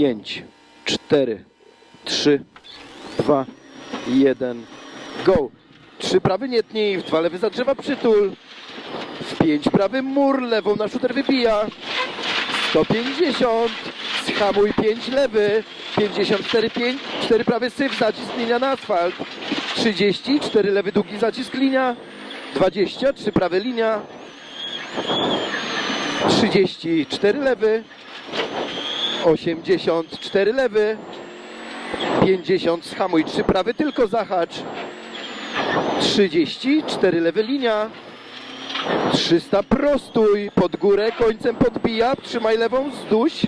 5, 4, 3, 2, 1, go. Trzy prawy nie tnij, w dwa lewy zadrzewa przytul. W pięć prawy mur, lewą na szuter wybija. 150, schamuj 5 lewy, 54, 5, 4 prawy syf, zacisk linia na asfalt. 30, 4 lewy długi zacisk linia. 20, 3 prawy linia. 34 lewy. 84 lewy. 50, schamuj 3 prawy, tylko zahacz. 30, 4 lewy linia. 300 prostuj, pod górę, końcem podbija, trzymaj lewą, zduś.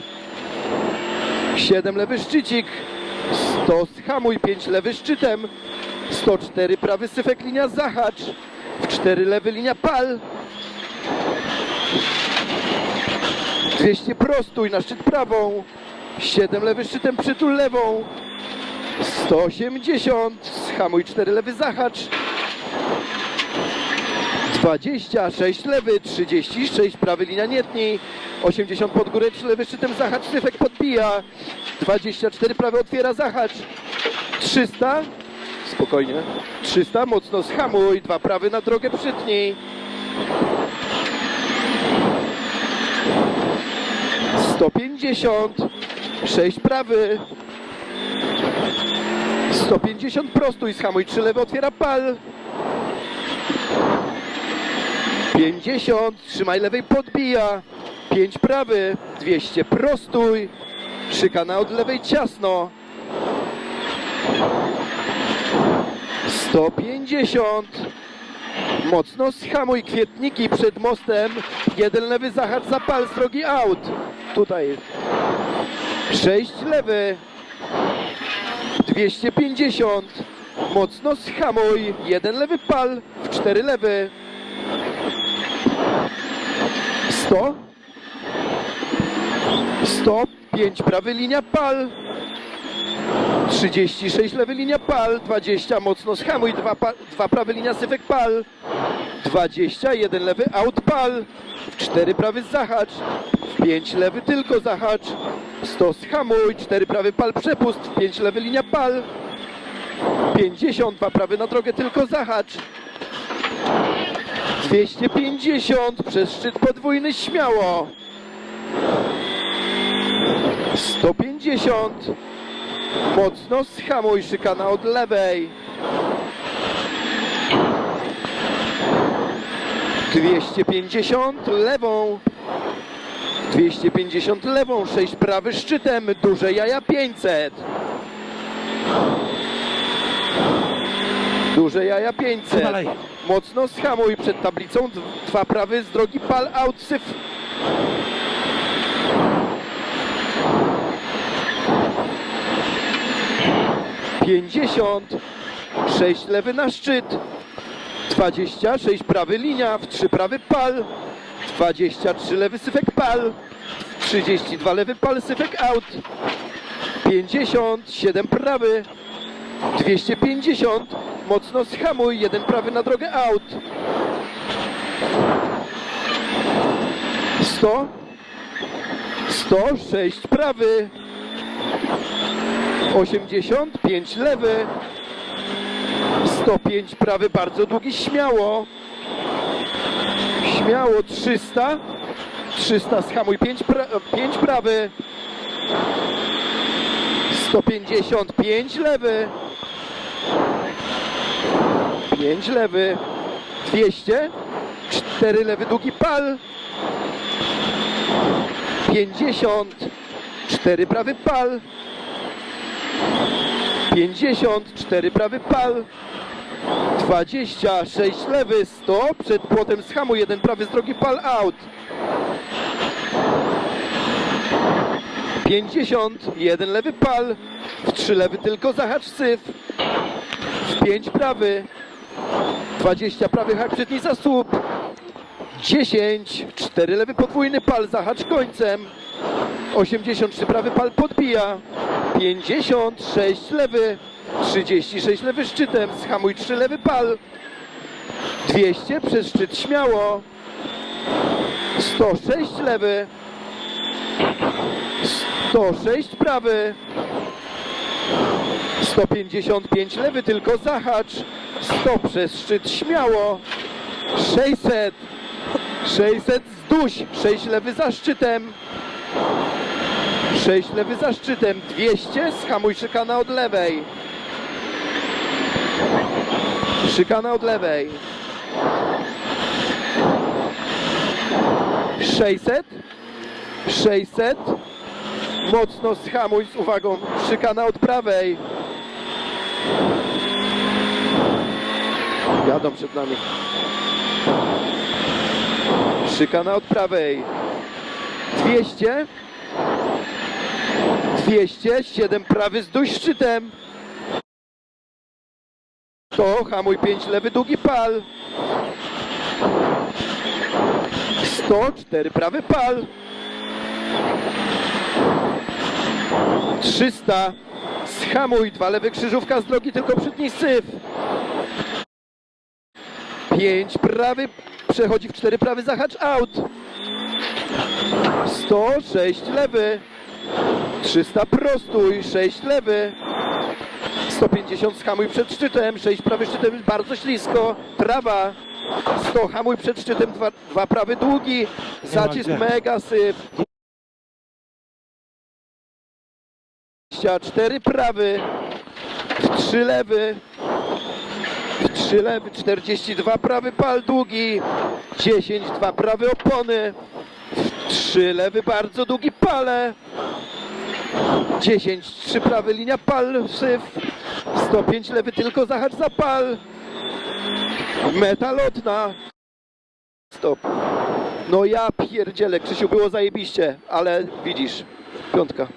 7 lewy szczycik, 100 schamuj, 5 lewy szczytem, 104 prawy syfek linia zahacz, w 4 lewy linia pal. 200 prostuj na szczyt prawą, 7 lewy szczytem przytul lewą, 180 schamuj 4 lewy zahacz, 26 lewy, 36 prawy linia nie tnij, 80 pod górę, 3 lewy szczytem zahacz, syfek podbija, 24 prawy otwiera zahacz, 300, spokojnie, 300, mocno schamuj, dwa prawy na drogę przytnij, 150, 6 prawy, 150 prostuj, schamuj, 3 lewy otwiera pal, 50, trzymaj lewej, podbija. 5 prawy, 200 prostuj. Szykana od lewej ciasno. 150. Mocno schamuj kwietniki przed mostem. Jeden lewy zahacz za pal, drogi out. Tutaj. 6 lewy. 250. Mocno schamuj. Jeden lewy pal, w 4 lewy. 100 105 prawy linia pal 36 lewy linia pal 20 mocno schamuj 2, pa, 2 prawy linia syfek pal 20 1 lewy out pal 4 prawy zahacz. 5 lewy tylko zahacz. 100 schamuj 4 prawy pal przepust. 5 lewy linia pal. 50 2 prawy na drogę tylko zahacz. 250 przez szczyt podwójny śmiało. 150 mocno schamuj szykana od lewej. 250 lewą. 250 lewą, 6 prawy szczytem, duże jaja 500. Duże jaja 500. Dalej. Mocno schamuj przed tablicą. Dwa prawy z drogi pal out syf. Pięćdziesiąt. Sześć lewy na szczyt. Dwadzieścia. Sześć prawy linia. W trzy prawy pal. Dwadzieścia trzy lewy syfek pal. Trzydzieści dwa lewy pal syfek out. Pięćdziesiąt. Siedem prawy. 250, mocno schamuj, jeden prawy na drogę out. 100, 106 prawy, 85 lewy, 105 prawy, bardzo długi, śmiało, śmiało 300, 300 schamuj, 5, pra 5 prawy, 155 lewy, 5 lewy, 200, 4 lewy długi pal, 50, 4 prawy pal, 50, 4 prawy pal, 26 lewy, 100, przed płotem schamu, jeden prawy z drogi pal out. 50, jeden lewy pal, w 3 lewy tylko zahacz syf, w 5 prawy, 20 prawy hak przedni za słup, 10, 4 lewy podwójny pal, zahacz końcem, 83 prawy pal podbija, 56 lewy, 36 lewy szczytem, schamuj 3 lewy pal, 200 przez szczyt śmiało, 106 lewy, 106 prawy. 155 lewy, tylko zahacz. 100 przez szczyt, śmiało. 600. 600 zduś. 6 lewy za szczytem. 6 lewy za szczytem. 200. Schamuj szykana od lewej. Szykana od lewej. 600. 600. Mocno schamuj z uwagą. Szykana od prawej. Jadą przed nami. Szykana od prawej. 200. 200. 7 prawy z dość szczytem. 100. Hamuj 5 lewy, długi pal. 104 prawy pal. 300. Schamuj, dwa lewy krzyżówka z drogi, tylko przytnij syf. 5 prawy, przechodzi w 4 prawy, zahacz out. 106 lewy. 300 prostuj, 6 lewy. 150 schamuj przed szczytem, 6 prawy szczytem, bardzo ślisko. Prawa. 100 hamuj przed szczytem, 2, dwa prawy długi. Zacisk mega syf. 24 prawy, w 3 lewy, w 3 lewy, 42 prawy pal długi, 10 2 prawy opony, w 3 lewy bardzo długi pale, 10 3 prawy linia pal syf, 105 lewy tylko zahacz za pal, meta lotna, stop. No ja pierdzielę, Krzysiu, było zajebiście, ale widzisz, piątka.